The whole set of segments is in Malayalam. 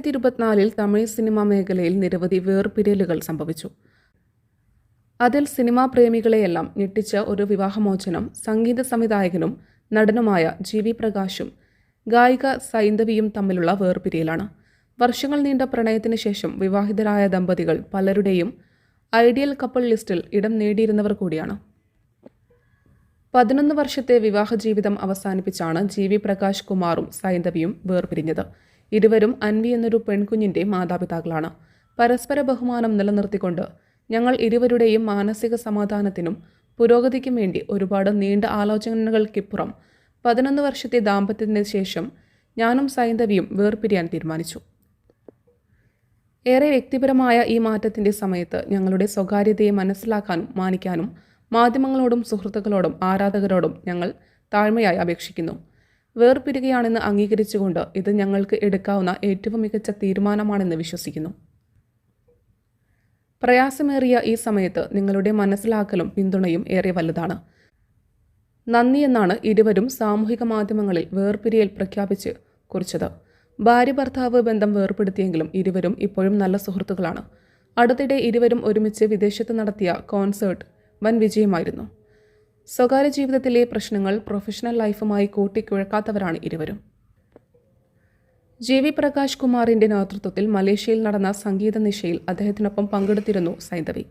രണ്ടായിരത്തി ഇരുപത്തിനാലിൽ തമിഴ് സിനിമാ മേഖലയിൽ നിരവധി വേർപിരിയലുകൾ സംഭവിച്ചു. അതിൽ സിനിമാ പ്രേമികളെയെല്ലാം ഞെട്ടിച്ച ഒരു വിവാഹമോചനം സംഗീത സംവിധായകനും നടനുമായ ജി വി പ്രകാശും ഗായിക സൈന്ധവിയും തമ്മിലുള്ള വേർപിരിയലാണ്. വർഷങ്ങൾ നീണ്ട പ്രണയത്തിന് ശേഷം വിവാഹിതരായ ദമ്പതികൾ പലരുടെയും ഐഡിയൽ കപ്പിൾ ലിസ്റ്റിൽ ഇടം നേടിയിരുന്നവർ കൂടിയാണ്. പതിനൊന്ന് വർഷത്തെ വിവാഹ ജീവിതം അവസാനിപ്പിച്ചാണ് ജി വി പ്രകാശ് കുമാറും സൈന്ധവിയും വേർപിരിഞ്ഞത്. ഇരുവരും അൻവി എന്നൊരു പെൺകുഞ്ഞിന്റെ മാതാപിതാക്കളാണ്. പരസ്പര ബഹുമാനം നിലനിർത്തിക്കൊണ്ട് ഞങ്ങൾ ഇരുവരുടെയും മാനസിക സമാധാനത്തിനും പുരോഗതിക്കും വേണ്ടി ഒരുപാട് നീണ്ട ആലോചനകൾക്കിപ്പുറം പതിനൊന്ന് വർഷത്തെ ദാമ്പത്യത്തിന് ശേഷം ഞാനും സൈന്ധവിയും വേർപിരിയാൻ തീരുമാനിച്ചു. ഏറെ വ്യക്തിപരമായ ഈ മാറ്റത്തിന്റെ സമയത്ത് ഞങ്ങളുടെ സ്വകാര്യതയെ മനസ്സിലാക്കാനും മാനിക്കാനും മാധ്യമങ്ങളോടും സുഹൃത്തുക്കളോടും ആരാധകരോടും ഞങ്ങൾ താഴ്മയായി അപേക്ഷിക്കുന്നു. വേർപിരികയാണെന്ന് അംഗീകരിച്ചുകൊണ്ട് ഇത് ഞങ്ങൾക്ക് എടുക്കാവുന്ന ഏറ്റവും മികച്ച തീരുമാനമാണെന്ന് വിശ്വസിക്കുന്നു. പ്രയാസമേറിയ ഈ സമയത്ത് നിങ്ങളുടെ മനസ്സിലാക്കലും പിന്തുണയും ഏറെ വലുതാണ്. നന്ദി എന്നാണ് ഇരുവരും സാമൂഹിക മാധ്യമങ്ങളിൽ വേർപിരിയൽ പ്രഖ്യാപിച്ച് കുറിച്ചത്. ഭാര്യ ഭർത്താവ് ബന്ധം വേർപ്പെടുത്തിയെങ്കിലും ഇരുവരും ഇപ്പോഴും നല്ല സുഹൃത്തുക്കളാണ്. അടുത്തിടെ ഇരുവരും ഒരുമിച്ച് വിദേശത്ത് നടത്തിയ കോൺസേർട്ട് വൻ വിജയമായിരുന്നു. സ്വകാര്യ ജീവിതത്തിലെ പ്രശ്നങ്ങൾ പ്രൊഫഷണൽ ലൈഫുമായി കൂട്ടിക്കുഴക്കാത്തവരാണ് ഇരുവരും. ജി വി പ്രകാശ് കുമാറിന്റെ നേതൃത്വത്തിൽ മലേഷ്യയിൽ നടന്ന സംഗീത നിശയിൽ അദ്ദേഹത്തിനൊപ്പം പങ്കെടുത്തിരുന്നു സൈന്ധവി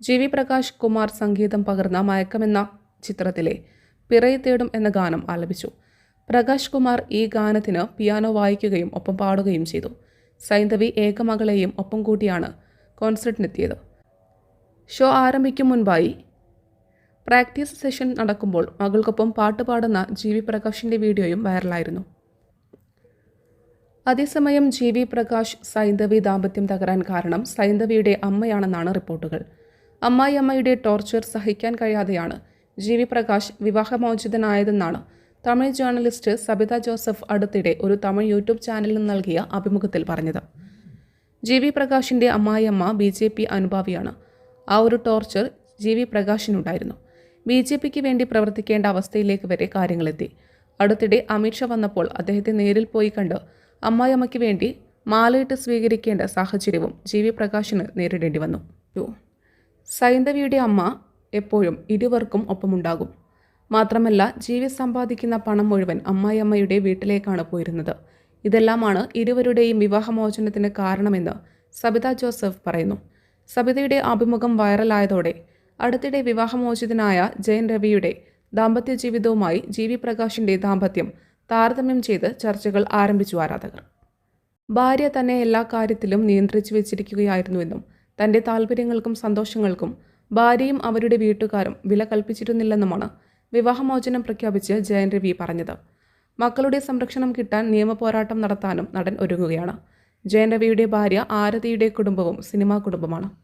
ജി വി പ്രകാശ് കുമാർ സംഗീതം പകർന്ന മയക്കമെന്ന ചിത്രത്തിലെ പിറയി തേടും എന്ന ഗാനം ആലപിച്ചു. പ്രകാശ് കുമാർ ഈ ഗാനത്തിന് പിയാനോ വായിക്കുകയും ഒപ്പം പാടുകയും ചെയ്തു. സൈന്ധവി ഏകമകളെയും ഒപ്പം കൂട്ടിയാണ് കോൺസേർട്ടിനെത്തിയത് ഷോ ആരംഭിക്കും മുൻപായി പ്രാക്ടീസ് സെഷൻ നടക്കുമ്പോൾ മകൾക്കൊപ്പം പാട്ട് പാടുന്ന ജി വി പ്രകാശിന്റെ വീഡിയോയും വൈറലായിരുന്നു. അതേസമയം ജി വി പ്രകാശ് സൈന്ധവി ദാമ്പത്യം തകരാൻ കാരണം സൈന്ധവിയുടെ അമ്മയാണെന്നാണ് റിപ്പോർട്ടുകൾ. അമ്മായി അമ്മയുടെ ടോർച്ചർ സഹിക്കാൻ കഴിയാതെയാണ് ജി വി പ്രകാശ് വിവാഹമോചിതനായതെന്നാണ് തമിഴ് ജേർണലിസ്റ്റ് സബിത ജോസഫ് അടുത്തിടെ ഒരു തമിഴ് യൂട്യൂബ് ചാനലിന് നൽകിയ അഭിമുഖത്തിൽ പറഞ്ഞത്. ജി വി പ്രകാശിന്റെ അമ്മായിയമ്മ ബി ജെ പി അനുഭാവിയാണ്. ആ ഒരു ടോർച്ചർ ജി വി പ്രകാശിനുണ്ടായിരുന്നു. ബി ജെ പിക്ക് വേണ്ടി പ്രവർത്തിക്കേണ്ട അവസ്ഥയിലേക്ക് വരെ കാര്യങ്ങളെത്തി. അടുത്തിടെ അമിത്ഷാ വന്നപ്പോൾ അദ്ദേഹത്തെ നേരിൽ പോയി കണ്ട് അമ്മായിയമ്മയ്ക്ക് വേണ്ടി മാലയിട്ട് സ്വീകരിക്കേണ്ട സാഹചര്യവും ജി വി പ്രകാശിന് നേരിടേണ്ടി വന്നു. സൈന്ധവിയുടെ അമ്മ എപ്പോഴും ഇരുവർക്കും ഒപ്പമുണ്ടാകും. മാത്രമല്ല ജീവി സമ്പാദിക്കുന്ന പണം മുഴുവൻ അമ്മായിയമ്മയുടെ വീട്ടിലേക്കാണ് പോയിരുന്നത്. ഇതെല്ലാമാണ് ഇരുവരുടെയും വിവാഹമോചനത്തിന് കാരണമെന്ന് സബിത ജോസഫ് പറയുന്നു. സബിതയുടെ അഭിമുഖം വൈറലായതോടെ അടുത്തിടെ വിവാഹമോചിതനായ ജയൻ രവിയുടെ ദാമ്പത്യ ജീവിതവുമായി ജി വി പ്രകാശിന്റെ ദാമ്പത്യം താരതമ്യം ചെയ്ത് ചർച്ചകൾ ആരംഭിച്ചു ആരാധകർ. ഭാര്യ തന്നെ എല്ലാ കാര്യത്തിലും നിയന്ത്രിച്ചു വെച്ചിരിക്കുകയായിരുന്നുവെന്നും തന്റെ താല്പര്യങ്ങൾക്കും സന്തോഷങ്ങൾക്കും ഭാര്യയും അവരുടെ വീട്ടുകാരും വില കൽപ്പിച്ചിരുന്നില്ലെന്നുമാണ് വിവാഹമോചനം പ്രഖ്യാപിച്ച് ജയൻ രവി പറഞ്ഞത്. മക്കളുടെ സംരക്ഷണം കിട്ടാൻ നിയമപോരാട്ടം നടത്താനും നടൻ ഒരുങ്ങുകയാണ്. ജയൻ രവിയുടെ ഭാര്യ ആരതിയുടെ കുടുംബവും സിനിമാ കുടുംബമാണ്.